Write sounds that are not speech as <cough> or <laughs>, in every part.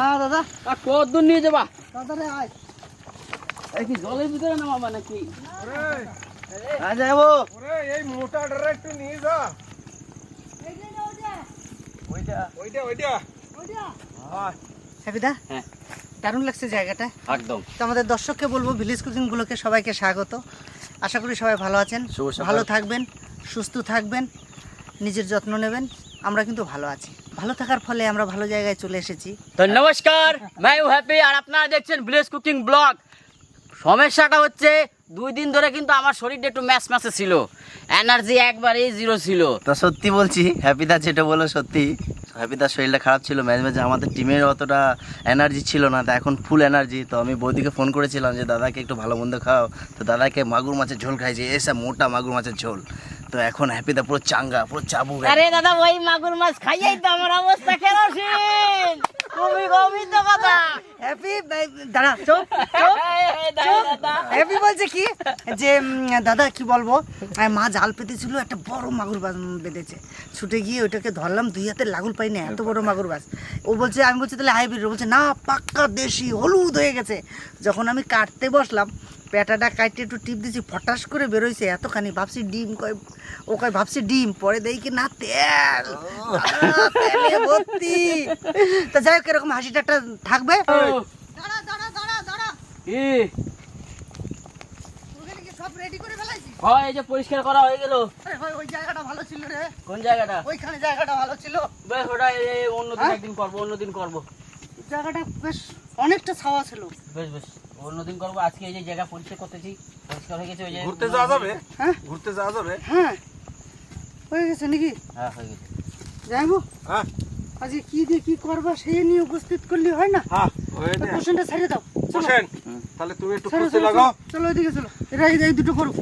হ্যাঁ দাদা। আর কত দূর নিয়ে যাবা? আয়। এই কি জলের ভিতরে নামাবা নাকি আয় যাব এই মোটাটা একটু নিয়ে যা। ওইটা। ওইটা হ্যাপিদা হ্যাঁ। দারুণ লাগছে জায়গাটা। একদম। তো আমাদের দর্শককে বলব ভিলেজ কুকিং ব্লকে সবাইকে স্বাগত। আশা করি সবাই ভালো আছেন। ভালো থাকবেন সুস্থ থাকবেন নিজের যত্ন নেবেন। আমরা কিন্তু ভালো আছি। ভালো থাকার ফলে আমরা ভালো জায়গায় চলে এসেছি। তো নমস্কার हूं হ্যাপি। আর আপনারা দেখছেন ভিলেজ কুকিং ব্লগ সমস্যাটা হচ্ছে দুই দিন ধরে কিন্তু আমার শরীরটা একটু ম্যাচ ম্যাচে ছিল। এনার্জি একবারেই জিরো ছিল। তা সত্যি বলছি হ্যাপি হ্যাপিদা যেটা বলো সত্যি। হ্যাপি হ্যাপিদার শরীরটা খারাপ ছিল ম্যাচ ম্যাচে আমাদের টিমের অতটা এনার্জি ছিল না তা এখন ফুল এনার্জি তো আমি বৌদিকে ফোন করেছিলাম যে দাদাকে একটু ভালো মন্দ খাও তো দাদাকে মাগুর মাছের ঝোল খাইছে এসে মোটা মাগুর মাছের ঝোল। তো এখন হ্যাপিদা পুরো চাঙ্গা পুরো চাবুক আরে দাদা ওই মাগুর মাছ খাইয়াই তো আমার অবস্থা কেরোসিন। তুমি তো কথা। হ্যাপি চুপ হ্যাপি বলছে কি? যে দাদা কি বলব? মা জাল পেতেছিল একটা বড় মাগুর মাছ বেঁধেছে। ছুটে গিয়ে ওইটাকে ধরলাম দুই হাতে লাগুল পাই না এত বড় মাগুর মাছ। ও বলছে আমি বলছি তাহলে হাইব্রিড বলছে না পাক্কা দেশি হলুদ হয়ে গেছে। যখন আমি কাটতে বসলাম পেটাটা কাটতে একটু টিপ দিয়েছি ফটাস করে বেরোইছে এতখানি ভাবছি ডিম কয় ও কয় ভাবছি ডিম পরে দেখি কি না তেল? তেলে ভর্তি। তা যাই হোক এরকম হাসিটা একটা থাকবে। সব রেডি করে ফেলাইছি হয় এই যে পরিষ্কার করা হয়ে গেল। ওই জায়গাটা ভালো ছিল রে। কোন জায়গাটা? ওইখানে জায়গাটা ভালো ছিল। বেশ ওটা অন্যদিন হ্যাঁ? একদিন করব অন্যদিন করব। জায়গাটা বেশ অনেকটা ছাওয়া ছিল। বেশ বেশ। অন্যদিন করব। আজকে এই যে জায়গা পরিষ্কার করতেছি পরিষ্কার হয়ে গেছে ওই যে ঘুরতে যাওয়া যাবে? হ্যাঁ। ঘুরতে যাওয়া যাবে? হ্যাঁ। হয়ে গেছে নাকি? হ্যাঁ হয়ে গেছে। যাইবো? হ্যাঁ। আজকে কি দিয়ে কি করবা সেই নিয়ে উপস্থিত করলে হয় না? হ্যাঁ কোশ্চেনটা ছেড়ে দাও। চলো। তাহলে তুমি একটু চলো, লাগাও। চলো, ওইদিকে চলো। এরা এই এই দুটো করুক।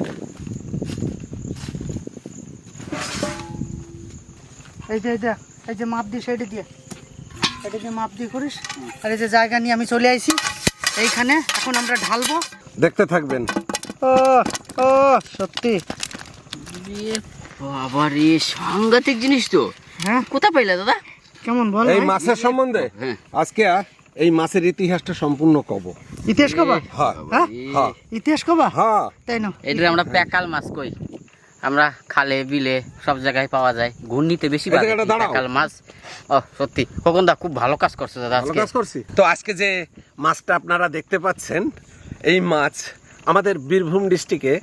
এই যে এই যে এই যে মাপ দিয়ে সাইডে দিয়ে। এটা দিয়ে মাপ দিয়ে করিস। আর এই যে জায়গা নিয়ে আমি চলে আইছি। এইখানে এখন আমরা ঢালবো। দেখতে থাকবেন। ও ও সত্যি। বাবা রে সাংঘাতিক জিনিস তো। হ্যাঁ। কোথা পাইলা দাদা? কেমন বল এই মাছের সম্বন্ধে? হ্যাঁ। আজকে এই মাছের ইতিহাসটা সম্পূর্ণ কব। ইতিহাস কবা? হ্যাঁ। হ্যাঁ হ্যাঁ। ইতিহাস কবা? হ্যাঁ। তাই না এটা আমরা প্যাকাল মাছ কই? আমরা খালে বিলে সব জায়গায় পাওয়া যায়। ঘূর্ণিতে বেশি। প্যাকাল মাছ। ও সত্যি। খোকন দা খুব ভালো কাজ করছে দাদা আজকে। কাজ করছি। তো আজকে যে মাছটা আপনারা দেখতে পাচ্ছেন এই মাছ আমাদের বীরভূম ডিস্ট্রিক্টে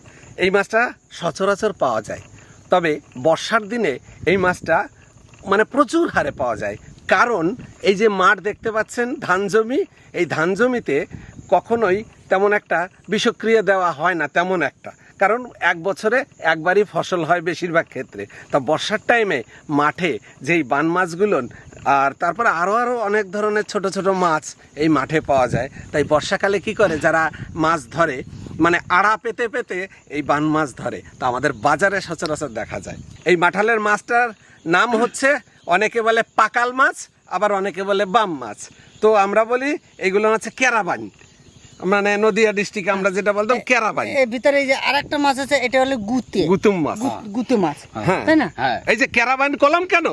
এই মাছটা সচরাচর পাওয়া যায়। তবে বর্ষার দিনে এই মাছটা মানে প্রচুর হারে পাওয়া যায়। কারণ এই যে মাঠ দেখতে পাচ্ছেন ধান জমি এই ধান জমিতে কখনোই তেমন একটা বিষক্রিয়া দেওয়া হয় না তেমন একটা। কারণ এক বছরে একবারই ফসল হয় বেশিরভাগ ক্ষেত্রে। তা বর্ষার টাইমে মাঠে যেই বান মাছগুলো, আর তারপরে আরও আরও অনেক ধরনের ছোট ছোট মাছ এই মাঠে পাওয়া যায়। তাই বর্ষাকালে কি করে, যারা মাছ ধরে মানে আড়া পেতে পেতে এই বান মাছ ধরে। তা আমাদের বাজারে সচরাচর দেখা যায়। এই মাঠালের মাছটার নাম হচ্ছে, অনেকে বলে পাকাল মাছ, আবার অনেকে বলে বাম মাছ। তো আমরা বলি এইগুলো হচ্ছে কেরাবান। মানে নদিয়া ডিস্ট্রিক্টে আমরা যেটা বলতাম কেরাবান এর ভিতরে এই যে আরেকটা মাছ আছে এটা হলো গুতে। গুতুম মাছ। গুতে মাছ হ্যাঁ। তাই না? হ্যাঁ। এই যে ক্যারাবান কলম কেন?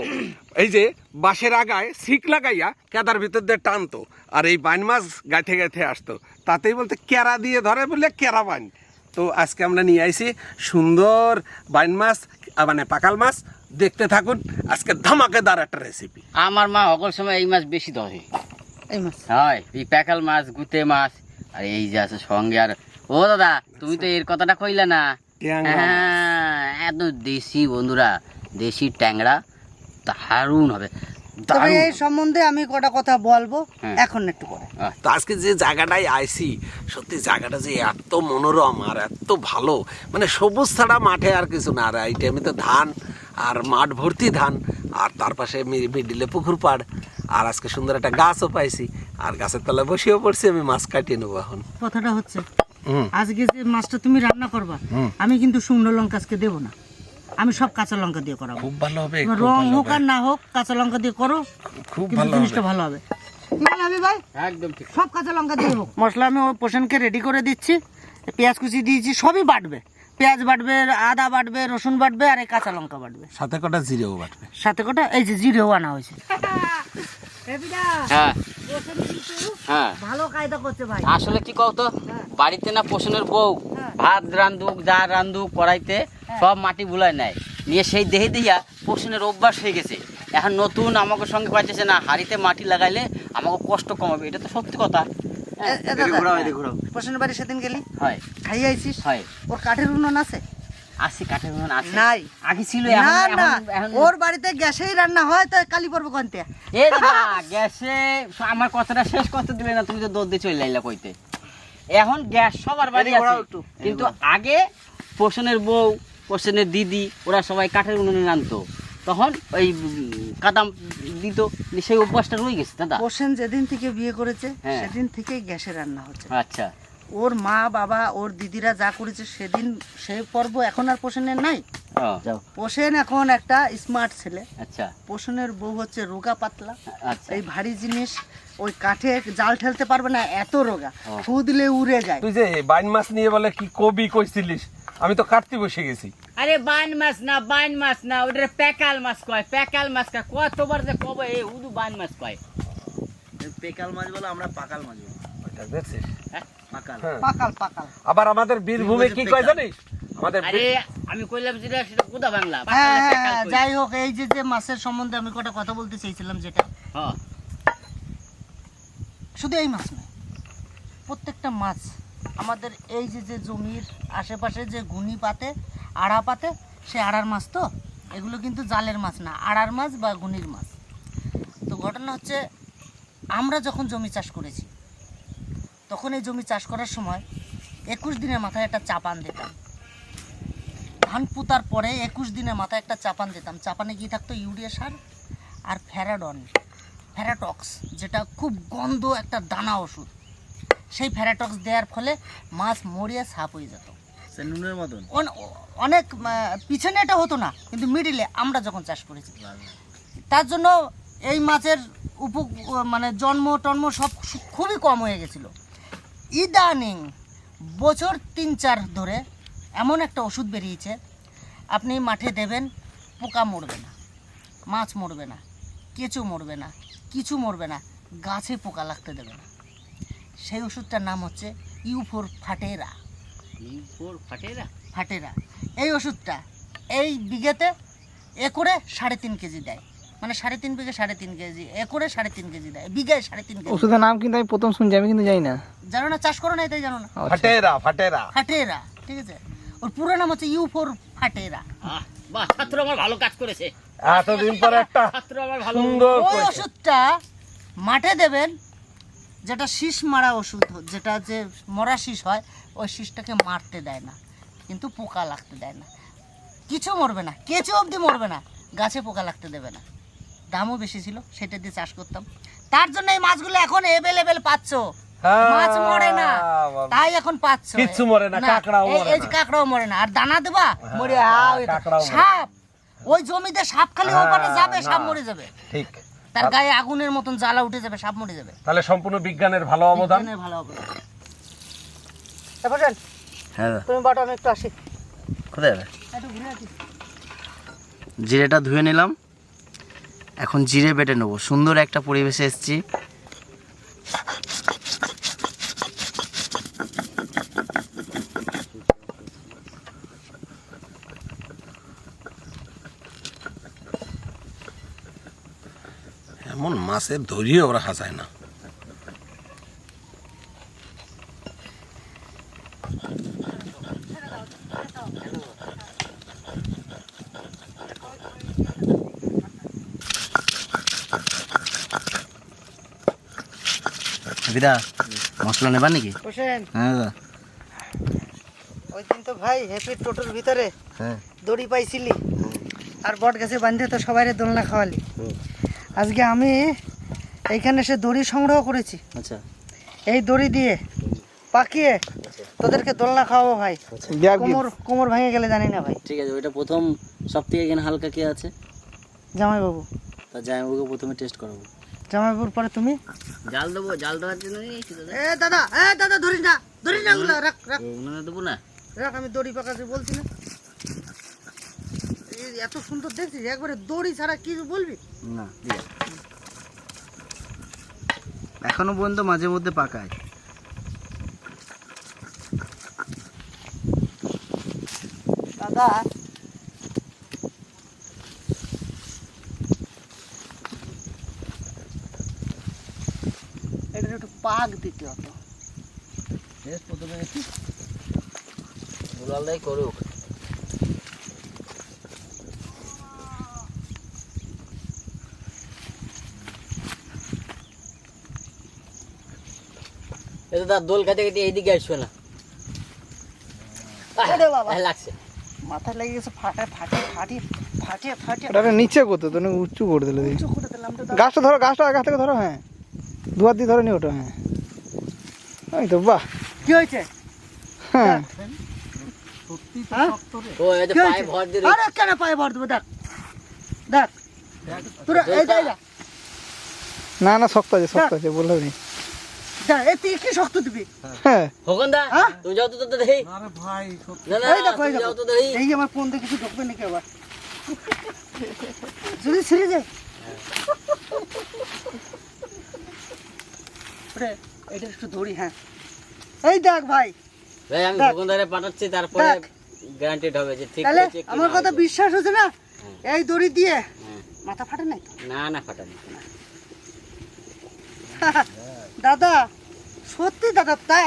এই যে বাঁশের আগায় শিক লাগাইয়া কেদার ভিতর দিয়ে টানতো আর এই বাইন মাছ গাঁথে গাঁথে আসতো। তাতেই বলতে ক্যারা দিয়ে ধরে বলে ক্যারাবান তো আজকে আমরা নিয়ে আইছি সুন্দর বাইন মাছ মানে পাকাল মাছ। দেখতে থাকুন আজকে ধামাকেদার একটা রেসিপি আমার মা সকল সময় এই মাছ বেশি ধরে। এই মাছ? হয় এই প্যাকাল মাছ গুতে মাছ আর এই যে আছে সঙ্গে আর ও দাদা তুমি তো এর কথাটা কইলে না। হ্যাঁ এত দেশি বন্ধুরা দেশি ট্যাংরা দারুণ হবে। তবে এই সম্বন্ধে আমি কটা কথা বলব হ্যাঁ। এখন একটু পরে। তো আজকে যে জায়গাটায় আইছি সত্যি জায়গাটা যে এত মনোরম আর এত ভালো। মানে সবুজ ছাড়া মাঠে আর কিছু না আর এই টাইমে তো ধান আর মাঠ ভর্তি ধান আর তার পাশে মিডিলে পুকুর পাড়। আর আজকে সুন্দর একটা গাছও পাইছি। আর গাছের তলায় বসেও পড়ছি আমি মাছ কাটিয়ে নেব এখন। কথাটা হচ্ছে আজকে যে মাছটা তুমি রান্না করবা আমি কিন্তু শুকনো লঙ্কা আজকে দেবো না। আমি সব কাঁচা লঙ্কা দিয়ে করাবো। খুব ভালো হবে রং হোক আর না হোক কাঁচা লঙ্কা দিয়ে করো খুব ভালো জিনিসটা ভালো হবে। ভাই একদম ঠিক। সব কাঁচা লঙ্কা দিয়ে মশলা আমি ওর পোষণকে রেডি করে দিচ্ছি। পেঁয়াজ কুচি দিয়েছি সবই বাটবে। পেঁয়াজ বাটবে আদা বাটবে রসুন বাটবে আর এই কাঁচা লঙ্কা বাটবে। সাথে কটা জিরেও বাটবে। সাথে কটা এই যে জিরেও আনা হয়েছে। <laughs> হ্যাঁ। হ্যাঁ। ভালো কায়দা করছে ভাই। আসলে কি কতো হ্যাঁ। বাড়িতে না পোষণের বউ। ভাত রান্ধুক যা রান্ধুক কড়াইতে সব মাটি বুলায় নেয়। নিয়ে সেই দেহে দিয়া পোষণের অভ্যাস হয়ে গেছে। এখন নতুন আমাকে সঙ্গে পাইতেছে না হাড়িতে মাটি লাগাইলে আমাকে কষ্ট কমাবে। এটা তো সত্যি কথা। হ্যাঁ, পোষণের বাড়ি সেদিন গেলি? হয়। খাইয়ে আইছিস? হয়। ওর কাঠের উনুন আছে? আসি কাঠের উনুন আছে নাই। আগে ছিল না না। ওর বাড়িতে গ্যাসেই রান্না হয় তো কালি পর্ব কনতে? এ গ্যাসে আমার কথাটা শেষ করতে দিলে না তুমি তো দৌড় দিয়ে চলে কইতে। এখন গ্যাস সবার বাড়ি আছে। কিন্তু আগে পোষণের বউ পোষণের দিদি ওরা সবাই কাঠের উনুনে রানতো তখন ওই কাদাম দিত সেই অভ্যাসটা রয়ে গেছে দাদা। পোষণ যেদিন থেকে বিয়ে করেছে হ্যাঁ। সেদিন থেকেই গ্যাসে রান্না হচ্ছে। আচ্ছা। ওর মা বাবা ওর দিদিরা যা করেছে সেদিন সেই পর্ব এখন আর পোষণের নাই। পোষণ এখন একটা স্মার্ট ছেলে। আচ্ছা। পোষণের বউ হচ্ছে রোগা পাতলা। আচ্ছা। এই ভারী জিনিস ওই কাঠে জাল ঠেলতে পারবে না এত রোগা। ফু দিলে উড়ে যায়। তুই যে বাইন মাছ নিয়ে বলে কি কবি কইছিলিস আমি তো কাটতে বসে গেছি। আরে বাইন মাছ না বাইন মাছ না ওটা প্যাকাল মাছ কয় প্যাকাল মাছ কয় কতবার যে কবে এই উদু বাইন মাছ কয়। পেকাল মাছ বলে আমরা পাকাল মাছ বলি। ওইটা দেখছিস পাকাল। হ্যাঁ। পাকাল পাকাল। আবার আমাদের বীরভূমে কি কয় জানিস? আমাদের আরে আমি কইলাম যেটা সেটা কোদা বাংলা? হ্যাঁ হ্যাঁ, হ্যাঁ। যাই হোক এই যে যে মাছের সম্বন্ধে আমি কটা কথা বলতে চাইছিলাম যেটা। হ্যাঁ শুধু এই মাছ নয় প্রত্যেকটা মাছ আমাদের এই যে যে জমির আশেপাশে যে গুনি পাতে আড়া পাতে সে আড়ার মাছ তো? এগুলো কিন্তু জালের মাছ না আড়ার মাছ বা গুনির মাছ। তো ঘটনা হচ্ছে আমরা যখন জমি চাষ করেছি তখন এই জমি চাষ করার সময় একুশ দিনের মাথায় একটা চাপান দিতাম। ধান পুতার পরে একুশ দিনের মাথায় একটা চাপান দিতাম। চাপানে গিয়ে থাকতো ইউরিয়া সার আর ফ্যারাডন ফ্যারাটক্স যেটা খুব গন্ধ একটা দানা ওষুধ। সেই ফ্যারাটক্স দেওয়ার ফলে মাছ মরিয়া সাপ হয়ে যেত। নুনের মতন? অন- অনেক পিছনে এটা হতো না কিন্তু মিডিলে আমরা যখন চাষ করেছি। তার জন্য এই মাছের উপ মানে জন্ম টন্ম সব খুবই কম হয়ে গেছিল। ইদানিং বছর তিন চার ধরে এমন একটা ওষুধ বেরিয়েছে আপনি মাঠে দেবেন পোকা মরবে না মাছ মরবে না কেঁচো মরবে না কিছু মরবে না গাছে পোকা লাগতে দেবে না। সেই ওষুধটার নাম হচ্ছে ইউফোর ফাটেরা। ফোর ফাটেরা? ফাটেরা। এই ওষুধটা এই বিঘেতে একরে সাড়ে তিন কেজি দেয়। মানে সাড়ে তিন বিঘে সাড়ে তিন কেজি একরে সাড়ে তিন কেজি দেয় বিঘায় সাড়ে তিন কেজি। ওষুধের নাম কিন্তু আমি প্রথম শুনছি আমি কিন্তু জানি না। জানো না চাষ করো না এটাই জানো না? ফাটেরা ফাটেরা। ফাটেরা ঠিক আছে? ওর পুরো নাম হচ্ছে ইউ ফোর ফাটেরা বাহ ছাত্র আমার ভালো কাজ করেছে। এতদিন পর একটা ছাত্র আমার ভালো সুন্দর ওই ওষুধটা মাঠে দেবেন যেটা শীষ মারা ওষুধ যেটা যে মরা শীষ হয় ওই শীষটাকে মারতে দেয় না কিন্তু পোকা লাগতে দেয় না। কিছু মরবে না কেঁচো অবধি মরবে না গাছে পোকা লাগতে দেবে না। দামও বেশি ছিল সেটা দিয়ে চাষ করতাম। তার জন্য এই মাছগুলো এখন এভেলেবেল পাচ্ছ। হ্যাঁ, মাছ মরে না। তাই এখন পাচ্ছ। কিচ্ছু মরে না, কাঁকড়াও এই- মরে এই যে কাঁকড়াও মরে না। আর দানা দেবা? মরে হ্যাঁ, মরে। সাপ। ওই জমিতে সাপ খালি হ্যাঁ, ওপারে যাবে সাপ মরে যাবে। ঠিক। তার গায়ে আগুনের মতন জ্বালা উঠে যাবে সাপ মরে যাবে। তাহলে সম্পূর্ণ বিজ্ঞানের ভালো অবদান। বিজ্ঞানের ভালো হবে তারপর হ্যাঁ। তুমি বাটো আমি একটু আসি। কোথায় যাবে? একটু ঘুরে আসি। জিরেটা ধুয়ে নিলাম। এখন জিরে বেটে নেব। সুন্দর একটা পরিবেশে এসছি। এমন মাছের ধরিয়ে ওরা হাসায় না। বিদা মশলা নেবার নাকি? হ্যাঁ দাদা ওই দিন তো ভাই হ্যাপি টোটোর ভিতরে হ্যাঁ। দড়ি পাইছিলি। আর বট গাছে বাঁধে তো সবাই দোলনা খাওয়ালি। আজকে আমি এইখানে সে দড়ি সংগ্রহ করেছি। আচ্ছা। এই দড়ি দিয়ে পাকিয়ে তোদেরকে দোলনা খাওয়াবো ভাই। কোমর কোমর ভেঙে গেলে জানি না ভাই। ঠিক আছে ওইটা প্রথম সব থেকে এখানে হালকা কে আছে? জামাইবাবু। তা জামাইবাবুকে প্রথমে টেস্ট করাবো। জামাইবাবুর পরে তুমি? জাল দেবো জাল দেওয়ার জন্য এ দাদা এ দাদা ধরিস না ধরিস না ওগুলো রাখ রাখ। দেবো না। রাখ আমি দড়ি পাকাতে বলছি না। এই এত সুন্দর দেখছিস একবারে দড়ি ছাড়া কি বলবি? না এখনও পর্যন্ত মাঝে মধ্যে পাকায়। দাদা এটা একটু পাক দিতে হতো। প্রথমে দুলালদাই করুক। এটা তার দোল খাতে খাতে এইদিকে আসবে না। লাগছে। মাথায় লেগে গেছে ফাটে ফাটে ফাটে ফাটে ফাটে। নিচে করতো তো উঁচু করে দিলে উঁচু করে দিলাম গাছটা ধরো গাছটা গাছ থেকে ধরো হ্যাঁ। দুয়ার দিয়ে ধরে নি ওটা হ্যাঁ। ওই তো বাহ। কি হয়েছে? হ্যাঁ। হ্যাঁ? ও এই যে কি পায়ে ভর দিয়ে আরে কেন পায়ে ভর দেবো? দেখ। দেখ। তোরা এই না না শক্ত আছে শক্ত আছে বললাম নি। কি শক্ত দিবি? হ্যাঁ। খোকন দা হ্যাঁ? তুমি যাও তো তো দেখি। আরে ভাই না না এই দেখো তুমি যাও তো দেখি। এই আমার ফোন কিছু ঢুকবে নাকি আবার? যদি ছিঁড়ে যায়। ওরে, এটা একটু ধরি হ্যাঁ। এই দেখ ভাই ভাই আমি দেখ। খোকন দারে পাঠাচ্ছি তারপরে। গ্যারান্টেড হবে যে ঠিক কি আমার কথা বিশ্বাস হচ্ছে না? এই দড়ি দিয়ে। হ্যাঁ। মাথা ফাটে নাই তো? না না <laughs> দাদা সত্যি দাদা তাই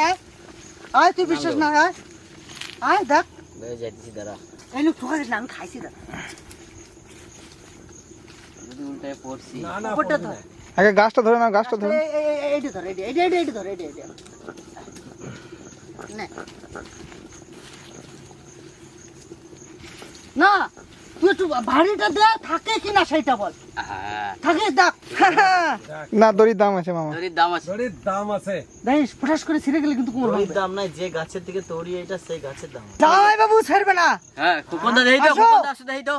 আয়? তুই বিশ্বাস না আয়। আয় দেখ। যাইতেছি দাঁড়া। এই লোক ঠোকা দিস না আমি খাইছি দাদা। যদি উল্টায় পড়ছি। না না। আগে গাছটা ধরে না গাছটা ধরে। এই- এই- এই- এইটা ধর এইটা এইটা এইটা এইটা এইটা এইটা। না। তুই একটু ভারীটা দে থাকে কিনা সেটা বল। হ্যাঁ। থাকে দেখ। না দড়ির দাম আছে মামা। দড়ির দাম আছে। দড়ির দাম আছে। দেখিস ফটাস করে ছিঁড়ে গেলে কিন্তু কোমর ভাঙবে। দাম নাই যে গাছের দিকে তড়ি এটা সেই গাছের দাম। জামাই বাবু ছাড়বে না। হ্যাঁ খোকন দা দেই তো আসো। খোকন দা আসো দেই তো।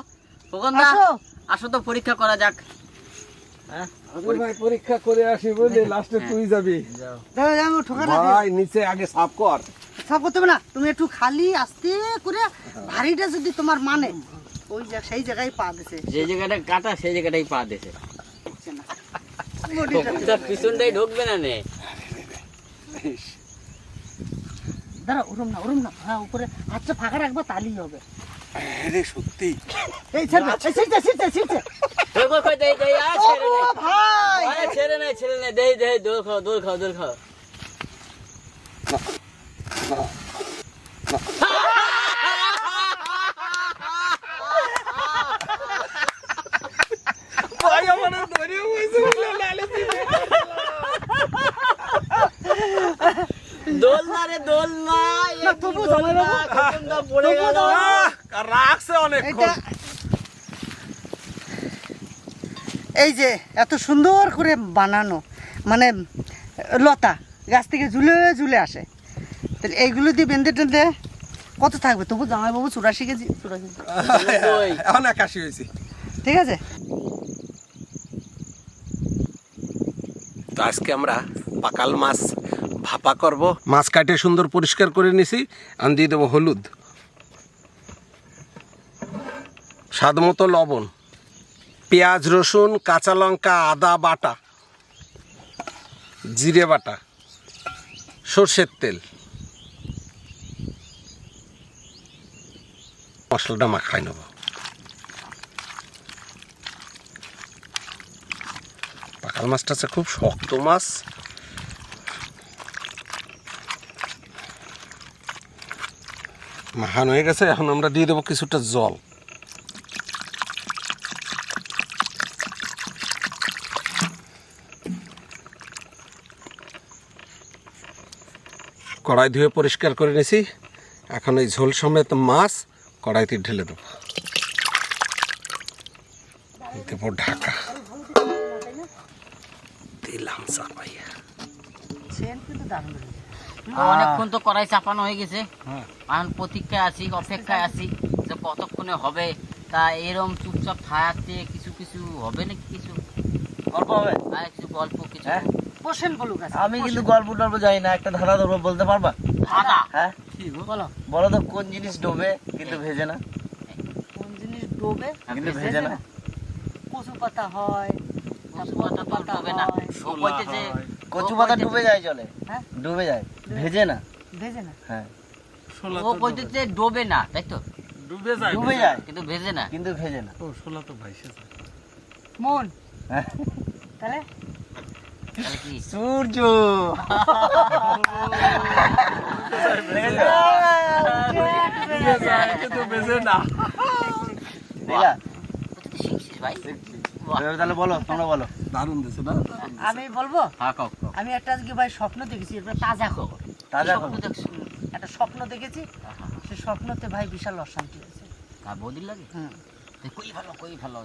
খোকন দা আসো। আসো তো পরীক্ষা করা যাক। হ্যাঁ পরীক্ষা করে আসি বলে লাস্টে তুই যাবি। ভাই নিচে আগে সাফ কর সব করতে হবে না তুমি একটু খালি আস্তে করে ভারীটা যদি তোমার মানে ওই সেই জায়গায় পা দিছে যে জায়গাটা কাটা সেই জায়গাটাই পা দিছে পিছনটাই ঢুকবে না নে দাঁড়া ওরম না ওরম না হ্যাঁ উপরে হাতটা ফাঁকা রাখবা তাহলেই হবে আরে সত্যি এই ছাড়বে এই ছিটছে ছিটছে ছিটছে কই কই কই দেই দেই আ ছেড়ে নে ও ভাই আরে ছেড়ে নে ছেড়ে নে দেই দেই দোল খাও দোল খাও দোল খাও ভাই আমার ধরে হইছে বলে লালে দোল না রে দোল না না, তবু জামাই বাবু। খোকন দা পড়ে তবু গেল জামাই বাবু। রাখছে অনেক এটা এই যে এত সুন্দর করে বানানো মানে লতা গাছ থেকে ঝুলে ঝুলে আসে। তাহলে এইগুলো দিয়ে বেঁধে টেঁধে কত থাকবে? তবু জামাইবাবু চুরাশি কেজি চুরাশি কেজি। <laughs> এখন একাশি হয়েছে। ঠিক আছে? তো আজকে আমরা পাকাল মাছ ভাপা করব। মাছ কাটে সুন্দর পরিষ্কার করে নিছি আমি দিয়ে দেবো হলুদ। স্বাদ মতো লবণ। পেঁয়াজ, রসুন, কাঁচা লঙ্কা, আদা বাটা, জিরে বাটা, সর্ষের তেল। মশলাটা মাখাই নেব। পাকাল মাছটা হচ্ছে খুব শক্ত মাছ। মাখানো হয়ে গেছে, এখন আমরা দিয়ে দেবো কিছুটা জল। কড়াই ধুয়ে পরিষ্কার করে নিয়েছি এখন এই ঝোল সমেত মাছ কড়াইতে ঢেলে দেবো। দেবো ঢাকা। দিলাম চাপাইয়া। অনেকক্ষণ তো কড়াই চাপানো হয়ে গেছে। এখন প্রতীক্ষায় আছি অপেক্ষায় আছি যে কতক্ষণে হবে। তা এরম চুপচাপ থাকতে কিছু কিছু হবে নাকি কিছু? গল্প হবে। আর কিছু গল্প কিছু হ্যাঁ? বসেন বলুক আছে আমি কিন্তু গল্প টল্প জানি না একটা ধারা ধরবো বলতে পারবা? আদা হ্যাঁ? বলো। বলো তো কোন জিনিস ডোবে কিন্তু ভেজে না? কোন জিনিস ডোবে কিন্তু ভেজে না? কচু পাতা হয় কচু পাতা ডোবে যে যায় চলে হ্যাঁ? ডুবে যায়? ভেজে না? ভেজে না। হ্যাঁ। শোলা ও তো কইতেছে ডোবে। না তাই তো? ডুবে যায় ডুবে যায় কিন্তু ভেজে না। কিন্তু ভেজে না। ও শোলা তো ভাইসে যায়। মন। হ্যাঁ। তাহলে? সূর্য কিন্তু না তাহলে বলো তোমরা বলো দারুণ দিছে না আমি বলব? হ্যাঁ আমি একটা আজকে ভাই স্বপ্ন দেখেছি এটা তাজা খবর। তাজা স্বপ্ন খবর? দেখছ? একটা স্বপ্ন দেখেছি সে স্বপ্নতে ভাই বিশাল অশান্তি হয়েছে। আর বদির লাগে? কই ভালো কই ভালো?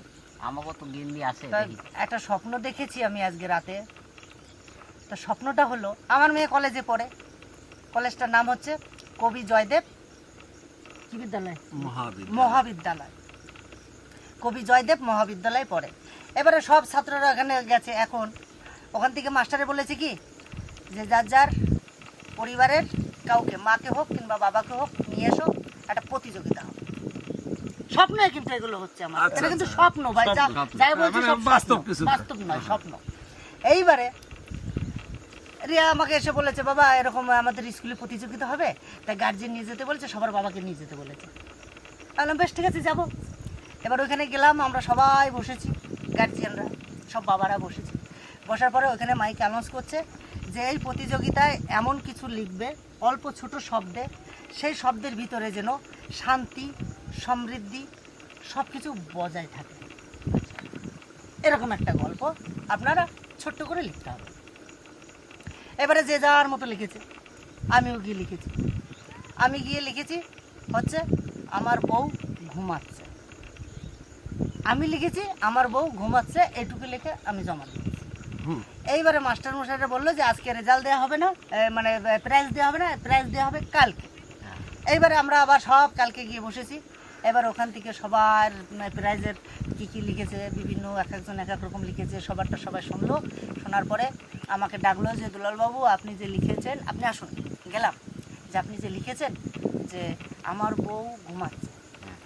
আমাকে তো গিন্দি আছে। একটা স্বপ্ন দেখেছি আমি আজকে রাতে। তো স্বপ্নটা হলো আমার মেয়ে কলেজে পড়ে। কলেজটার নাম হচ্ছে কবি জয়দেব। কি বিদ্যালয়? মহাবিদ্যালয়। কবি জয়দেব মহাবিদ্যালয়ে পড়ে। এবারে সব ছাত্ররা ওখানে গেছে। এখন ওখান থেকে মাস্টারে বলেছে কি যে যার যার পরিবারের কাউকে মাকে হোক কিংবা বাবাকে হোক নিয়ে এসো একটা প্রতিযোগিতা হবে। স্বপ্নে কিন্তু এগুলো হচ্ছে আমার। আচ্ছা, এটা কিন্তু আচ্ছা। স্বপ্ন ভাই। যা। যাই বলছি মানে সব বাস্তব কিছু। বাস্তব নয় স্বপ্ন। এইবারে রিয়া আমাকে এসে বলেছে, বাবা, এরকম আমাদের স্কুলে প্রতিযোগিতা হবে, তাই গার্জেন নিয়ে যেতে বলেছে, সবার বাবাকে নিয়ে যেতে বলেছে। বললাম, বেশ, ঠিক আছে, যাব। এবার ওইখানে গেলাম, আমরা সবাই বসেছি গার্জিয়ানরা সব বাবারা বসেছি। বসার পরে ওইখানে মাইক অ্যানাউন্স করছে যে এই প্রতিযোগিতায় এমন কিছু লিখবে, অল্প ছোট শব্দে, সেই শব্দের ভিতরে যেন শান্তি, সমৃদ্ধি সব কিছু বজায় থাকে। এরকম একটা গল্প আপনারা ছোট্ট করে লিখতে হবে। এবারে যে যার মতো লিখেছে। আমিও গিয়ে লিখেছি। আমি গিয়ে লিখেছি হচ্ছে আমার বউ ঘুমাচ্ছে। আমি লিখেছি আমার বউ ঘুমাচ্ছে এটুকু লিখে আমি জমা দিই এইবারে মাস্টার মশাইরা বলল যে আজকে রেজাল্ট দেওয়া হবে না মানে প্রাইজ দেওয়া হবে না প্রাইজ দেওয়া হবে কালকে। এইবারে আমরা আবার সব কালকে গিয়ে বসেছি। এবার ওখান থেকে সবার প্রাইজের কী কী লিখেছে বিভিন্ন এক একজন এক এক রকম লিখেছে সবারটা সবাই শুনলো। শোনার পরে আমাকে ডাকলো যে দুলালবাবু আপনি যে লিখেছেন আপনি আসুন গেলাম। যে আপনি যে লিখেছেন যে আমার বউ ঘুমাচ্ছে।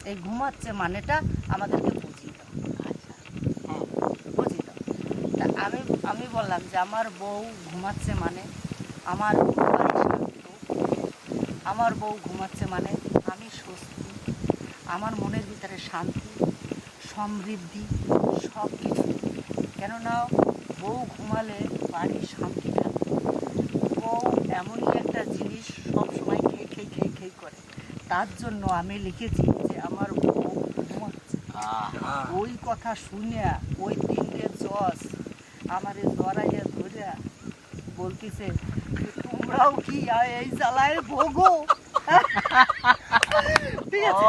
এই ঘুমাচ্ছে মানেটা আমাদেরকে বুঝিয়ে দাও। হুম, বুঝিয়ে দাও। তা আমি আমি বললাম যে আমার বউ ঘুমাচ্ছে মানে আমার আমার বউ ঘুমাচ্ছে মানে আমি স্বস্তি আমার মনের ভিতরে শান্তি সমৃদ্ধি সব কিছু কেননা বউ ঘুমালে বাড়ি শান্তি থাকে। বউ এমনই একটা জিনিস সব সময় খেয়ে খেয়ে খেয়ে খেয়ে করে। তার জন্য আমি লিখেছি যে আমার বউ ঘুমাচ্ছে। ওই কথা শুনিয়া ওই তিনটে জজ আমারে জড়াইয়া ধরিয়া বলতেছে তোমরাও কি এই জ্বালায় ভোগো? আছে?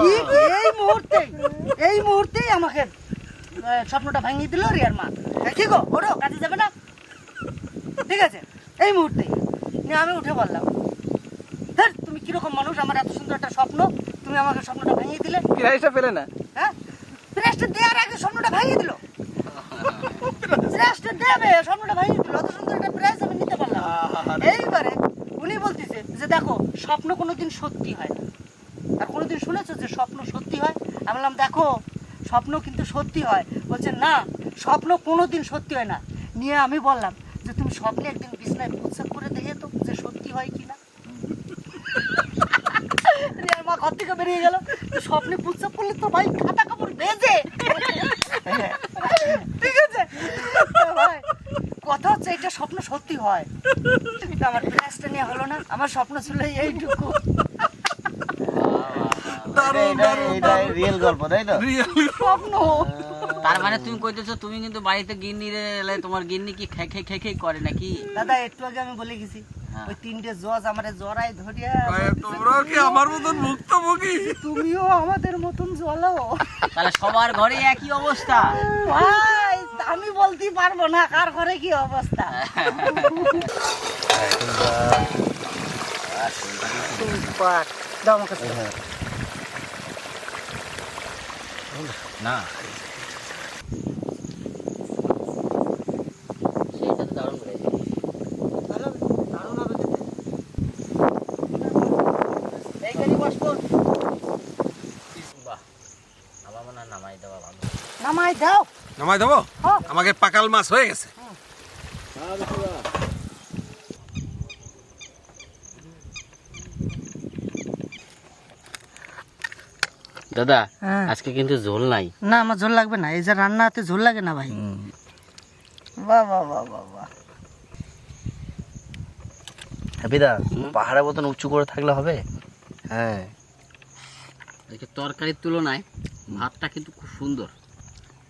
ঠিক এই মুহূর্তে এই মুহূর্তেই আমাকে স্বপ্নটা ভাঙিয়ে দিল রিয়ার মা। এ, কি গো ওরো কাজে যাবে না? ঠিক আছে এই মুহূর্তেই। নিয়ে আমি উঠে বললাম ধ্যার, তুমি কীরকম মানুষ? আমার এত সুন্দর একটা স্বপ্ন। তুমি আমাকে স্বপ্নটা ভাঙিয়ে দিলে? প্রাইজটা পেলে না? হ্যাঁ? প্রেসটা দেওয়ার আগে স্বপ্নটা ভাঙিয়ে দিল। প্রেসটা দেবে স্বপ্নটা ভাঙিয়ে দিল। অত সুন্দর একটা প্রেস আমি নিতে পারলাম এইবারে উনি বলতেছে যে দেখো স্বপ্ন কোনোদিন সত্যি হয় না। আর কোনোদিন শুনেছো যে স্বপ্ন সত্যি হয়? আমি বললাম, দেখো, স্বপ্ন কিন্তু সত্যি হয়। বলছে, না, স্বপ্ন কোনো দিন সত্যি হয় না। নিয়ে আমি বললাম যে, তুমি স্বপ্নে একদিন বিছনায় প্রস্রাব করে দেখে তো যে সত্যি হয় কিনা রিয়ার মা ঘর থেকে বেরিয়ে গেল। তো স্বপ্নে প্রস্রাব করলে তো ভাই খাতা কাপড় ভেজে ঠিক আছে? কথা হচ্ছে, এটা স্বপ্ন সত্যি হয়। আমার প্লাসটা নিয়ে হলো না। আমার স্বপ্ন ছিল এইটুকু। রিয়েল গল্প তাই তো? স্বপ্ন। তার মানে তুমি কইতেছো তুমি কিন্তু বাড়িতে গিন্নি রে এলে তোমার গিন্নি কি খে খে খে খে করে নাকি? দাদা একটু আগে আমি বলে গেছি হ্যাঁ। ওই তিনটে জজ আমার জড়াই ধরিয়া তোমরাও কি আমার মতন ভুক্তভোগী তুমিও আমাদের মতন জ্বলো। তাহলে সবার ঘরে একই অবস্থা। ভাই আমি বলতে পারব না কার ঘরে কি অবস্থা। সুপার দাও আমার কাছে দাও। না সেটা তো দারুণ করেছে ভালো হবে, দারুণ হবে খেতে। এইখানে বসবো বাহ আমার মনে নামাই ভালো। নামাই দাও। নামাই দেবো? হ্যাঁ। আমাকে পাকাল মাছ হয়ে গেছে। দাদা হ্যাঁ। আজকে কিন্তু ঝোল নাই। না আমার ঝোল লাগবে না। এই যে রান্নাতে ঝোল লাগে না ভাই? বাহ বাহ বাহ বাহ বাহ। হ্যাপিদা পাহাড়ের মতন উঁচু করে থাকলে হবে? হ্যাঁ। আজকে তরকারির তুলনায় ভাতটা কিন্তু খুব সুন্দর।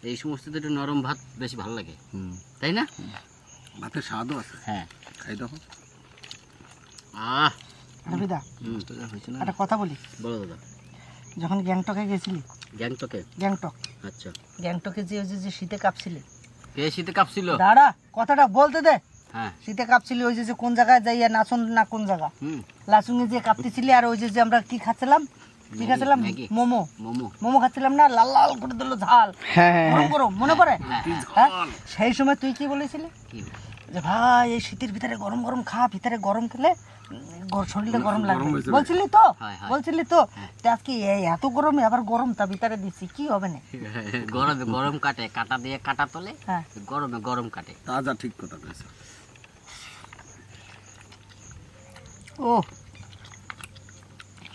এই সমস্ত একটু নরম ভাত বেশি ভালো লাগে। হুম। তাই না? ভাতের স্বাদও আছে। হ্যাঁ। খাই দেখো। আহ! না? একটা কথা বলি। বলো দাদা। যখন গ্যাংটকে গেছিলি? গ্যাংটকে? গ্যাংটক। আচ্ছা। গ্যাংটকে যে ওই যে শীতে কাঁপছিলি। কে শীতে কাঁপছিল? দাঁড়া কথাটা বলতে দে। হ্যাঁ। শীতে কাঁপছিলি ওই যে কোন জায়গায় যাইয়া নাচন না কোন জায়গা? লাচুঙে যে কাঁপতেছিলি আর ওই যে যে আমরা কি খাচ্ছিলাম? কি খাচ্ছিলাম? মোমো। মোমো। মোমো খাচ্ছিলাম না লাল লাল করে দিল ঝাল। হ্যাঁ হ্যাঁ গরম গরম মনে পড়ে? হ্যাঁ, হ্যাঁ। সেই সময় তুই কি বলেছিলি? যে ভাই এই শীতের ভিতরে গরম গরম খা ভিতরে গরম খেলে শরীরে গরম লাগবে। বলছিলি তো? হয়, হয়। বলছিলি তো? আজকে এত গরমে আবার গরম তা ভিতরে দিচ্ছি কি হবে না? গরমে গরম কাটে কাটা দিয়ে কাটা তোলে হ্যাঁ। গরমে গরম কাটে। তাজা ঠিক কথা কয়েছে ও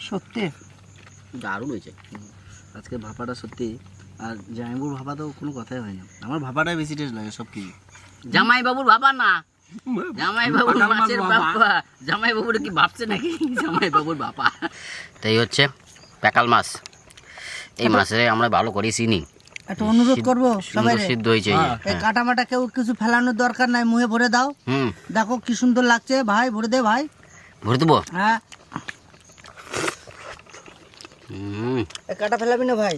সত্যি? দারুণ হয়েছে। আজকে ভাপাটা সত্যি আর জামাইবুর ভাপা তো কোনো কথাই হয় না। আমার ভাপাটাই বেশি টেস্ট লাগে সব কিছু জামাই বাবুর বাবা না। জামাই বাবুর মাছের বাবা। জামাই বাবুর কি ভাবছে নাকি? জামাই বাবুর বাবা। তাই হচ্ছে প্যাকাল মাছ। এই মাছে আমরা ভালো করে চিনি। একটা অনুরোধ করব সবাই সিদ্ধ হয়েছে। এই কাটা মাটা কেউ কিছু ফেলানোর দরকার নাই মুহে ভরে দাও। দেখো কি সুন্দর লাগছে। ভাই ভরে দে ভাই। ভরে দেবো? হ্যাঁ। হুম। এই কাটা ফেলাবি না ভাই।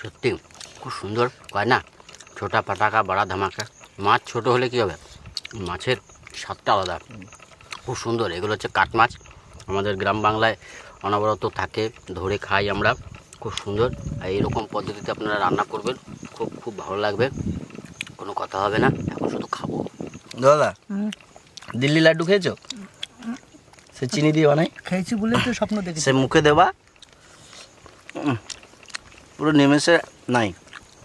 সত্যি খুব সুন্দর। কয় না ছোটা পাটাকা বড়া ধামাকা। মাছ ছোট হলে কি হবে? মাছের স্বাদটা আলাদা। খুব সুন্দর। এগুলো হচ্ছে কাঠ মাছ। আমাদের গ্রাম বাংলায় অনবরত থাকে ধরে খাই আমরা। খুব সুন্দর। আর এইরকম পদ্ধতিতে আপনারা রান্না করবেন। খুব খুব ভালো লাগবে। কোনো কথা হবে না। এখন শুধু খাব। দাদা দিল্লি লাড্ডু খেয়েছো? সে চিনি দিয়ে বানাই। খেয়েছি বলে তো স্বপ্ন দেখেছি। সে মুখে দেবা। পুরো নেমেসে নাই।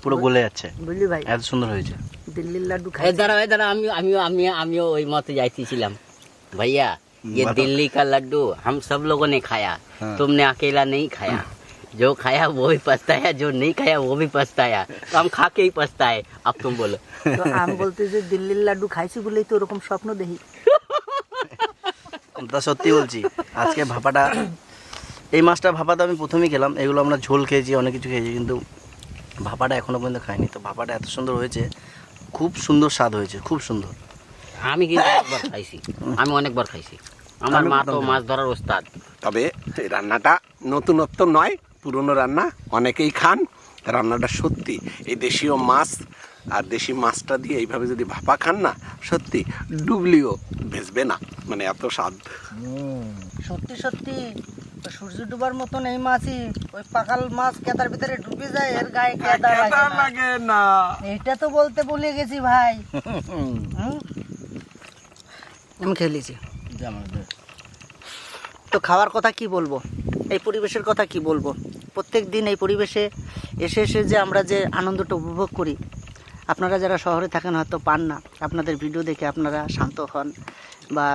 পুরো গলে যাচ্ছে। বুঝলি ভাই। এত সুন্দর হয়েছে। দিল্লির লাড্ডু খাই এই দাঁড়া এই দাঁড়া আমি আমিও আমি আমিও ওই মতে যাইতেছিলাম भैया ये दिल्ली का लड्डू हम सब लोगों ने खाया तुमने अकेला नहीं खाया जो खाया वो भी पछताया जो नहीं खाया वो भी पछताया तो हम खा के ही पछताए अब तुम बोलो তো আমি বলতে যে দিল্লির লাড্ডু খাইছি বলেই তো ওরকম স্বপ্ন দেখি তা সত্যি বলছি আজকে ভাপাটা এই মাছটা ভাপা তো আমি প্রথমেই খেলাম এগুলো আমরা ঝোল খেয়েছি অনেক কিছু খেয়েছি কিন্তু ভাপাটা এখনো পর্যন্ত খাইনি তো ভাপাটা এত সুন্দর হয়েছে খুব সুন্দর স্বাদ হয়েছে খুব সুন্দর। আমি কিন্তু একবার খাইছি আমি অনেকবার খাইছি। আমার মা তো মাছ ধরার ওস্তাদ। তবে এই রান্নাটা নতুনত্ব নয় পুরনো রান্না অনেকেই খান রান্নাটা সত্যি। এই দেশীয় মাছ আর দেশি মাছটা দিয়ে এইভাবে যদি ভাপা খান না সত্যি ডুবলিও ভেসবে না মানে এত স্বাদ। সত্যি সত্যি। সূর্য ডুবার মতন এই মাছই ওই পাকাল মাছ কেদার ভিতরে ঢুকে যায় এর গায়ে কেদা লাগে না। এটা তো বলতে ভুলে গেছি ভাই। হুম? আমি নিয়েছি। তো খাওয়ার কথা কি বলব? এই পরিবেশের কথা কি বলব? প্রত্যেক দিন এই পরিবেশে এসে এসে যে আমরা যে আনন্দটা উপভোগ করি আপনারা যারা শহরে থাকেন হয়তো পান না। আপনাদের ভিডিও দেখে আপনারা শান্ত হন বা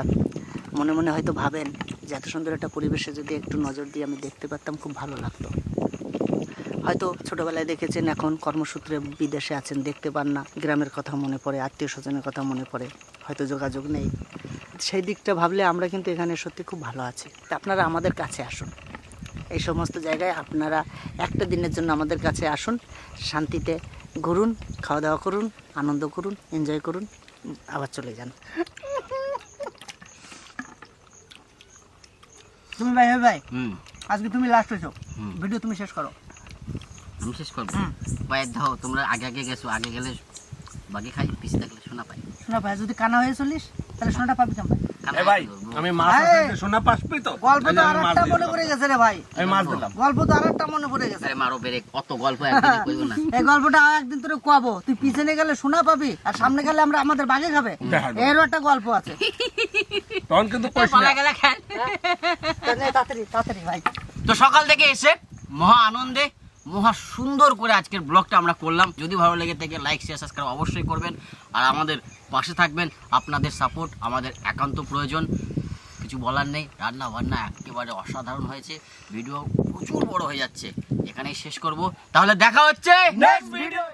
মনে মনে হয়তো ভাবেন যে এত সুন্দর একটা পরিবেশে যদি একটু নজর দিয়ে আমি দেখতে পারতাম, খুব ভালো লাগতো। হয়তো ছোটোবেলায় দেখেছেন, এখন কর্মসূত্রে বিদেশে আছেন, দেখতে পান না, গ্রামের কথা মনে পড়ে, আত্মীয় স্বজনের কথা মনে পড়ে, হয়তো যোগাযোগ নেই। সেই দিকটা ভাবলে আমরা কিন্তু এখানে সত্যি খুব ভালো আছি। আপনারা আমাদের কাছে আসুন। এই সমস্ত জায়গায় আপনারা একটা দিনের জন্য আমাদের কাছে আসুন, শান্তিতে ঘুরুন, খাওয়া দাওয়া করুন, আনন্দ করুন, এনজয় করুন, আবার চলে যান। তুমি ভাই হ্যাঁ ভাই হুম। আজকে তুমি লাস্ট হয়েছো। ভিডিও তুমি শেষ করো। আমি শেষ করব? ভাই দাও তোমরা আগে আগে গেছো আগে গেলে বাকি খাই পিছিয়ে থাকলে শোনা পাই শোনা ভাই যদি কানা হয়ে চলিস তাহলে সোনাটা পাবি কেমন? ভাই আমি মাছ এই! পাসবি তো? গল্প তো তাহলে আর আমি মাছ একটা দিয়ে মনে পড়ে গেছে রে ভাই। আমি মাছ দিলাম। গল্প তো আর মনে পড়ে গেছে। মারো বেরে কত গল্প একদিনে <laughs> কইব না। এই গল্পটা একদিন তোরে কোয়াবো তুই পিছনে গেলে সোনা পাবি আর সামনে গেলে আমরা আমাদের বাগে খাবে। এরও একটা গল্প আছে। <laughs> তখন কিন্তু কইস পালা গেলে খেল। তাড়াতাড়ি তাড়াতাড়ি ভাই। তো সকাল থেকে এসে মহা আনন্দে মহা সুন্দর করে আজকের ব্লগটা আমরা করলাম। যদি ভালো লেগে থাকে লাইক শেয়ার সাবস্ক্রাইব অবশ্যই করবেন। আর আমাদের পাশে থাকবেন, আপনাদের সাপোর্ট আমাদের একান্ত প্রয়োজন। কিছু বলার নেই রান্না বান্না একেবারে অসাধারণ হয়েছে। ভিডিও প্রচুর বড় হয়ে যাচ্ছে। এখানেই শেষ করব। তাহলে দেখা হচ্ছে ভিডিও